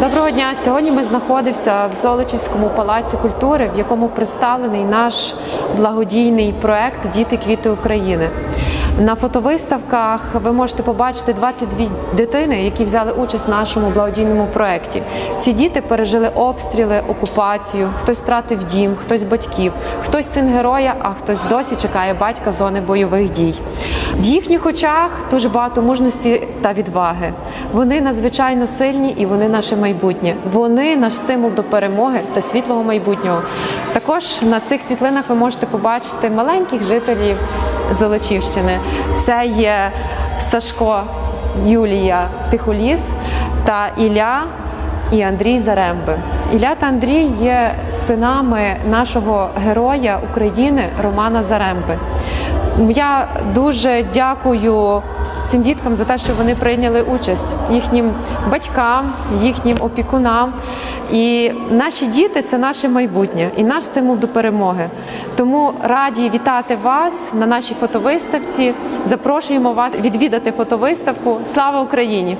Доброго дня. Сьогодні ми знаходимося в Золочівському палаці культури, в якому представлений наш благодійний проект Діти квіти України. На фотовиставках ви можете побачити 22 дитини, які взяли участь в нашому благодійному проекті. Ці діти пережили обстріли, окупацію, хтось втратив дім, хтось батьків, хтось син героя, а хтось досі чекає батька зони бойових дій. В їхніх очах дуже багато мужності та відваги. Вони надзвичайно сильні і вони наше майбутнє. Вони наш стимул до перемоги та світлого майбутнього. Також на цих світлинах ви можете побачити маленьких жителів Золочівщини. Це є Сашко Юлія Тихоліс та Ілля і Андрій Заремби. Ілля та Андрій є синами нашого героя України Романа Заремби. Я дуже дякую цим діткам за те, що вони прийняли участь їхнім батькам, їхнім опікунам. І наші діти це наше майбутнє і наш стимул до перемоги. Тому раді вітати вас на нашій фотовиставці. Запрошуємо вас відвідати фотовиставку. Слава Україні!